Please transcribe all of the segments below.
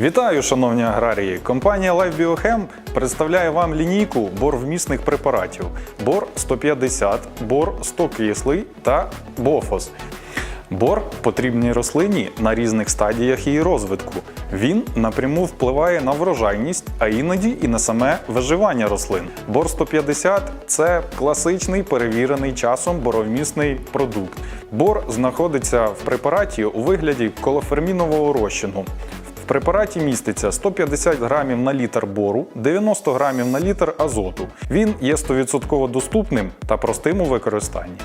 Вітаю, шановні аграрії! Компанія Life Biochem представляє вам лінійку борвмісних препаратів Бор 150, Бор 100 кислий та Бофос. Бор потрібній рослині на різних стадіях її розвитку. Він напряму впливає на врожайність, а іноді і на саме виживання рослин. Бор 150 це класичний перевірений часом боровмісний продукт. Бор знаходиться в препараті у вигляді колофермінового розчину. Препараті міститься 150 грамів на літр бору, 90 грамів на літр азоту. Він є 100% доступним та простим у використанні.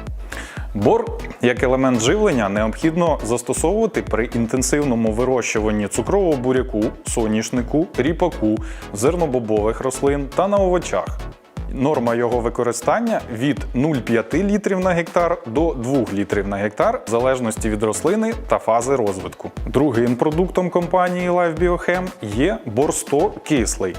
Бор як елемент живлення необхідно застосовувати при інтенсивному вирощуванні цукрового буряку, соняшнику, ріпаку, зернобобових рослин та на овочах. Норма його використання від 0,5 літрів на гектар до 2 літрів на гектар, в залежності від рослини та фази розвитку. Другим продуктом компанії Life Biochem є борсто кислий.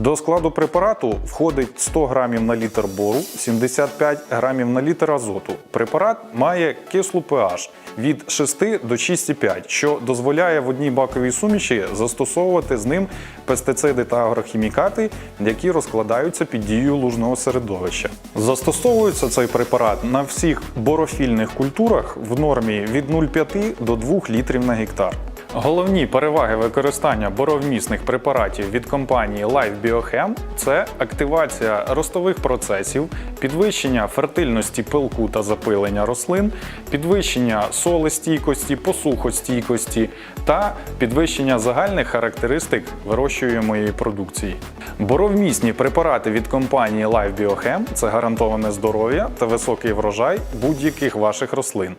До складу препарату входить 100 грамів на літр бору, 75 грамів на літр азоту. Препарат має кислу pH від 6 до 6,5, що дозволяє в одній баковій суміші застосовувати з ним пестициди та агрохімікати, які розкладаються під дією лужного середовища. Застосовується цей препарат на всіх борофільних культурах в нормі від 0,5 до 2 літрів на гектар. Головні переваги використання боровмісних препаратів від компанії Life Biochem – це активація ростових процесів, підвищення фертильності пилку та запилення рослин, підвищення солестійкості, посухостійкості та підвищення загальних характеристик вирощуємої продукції. Боровмісні препарати від компанії Life Biochem – це гарантоване здоров'я та високий врожай будь-яких ваших рослин.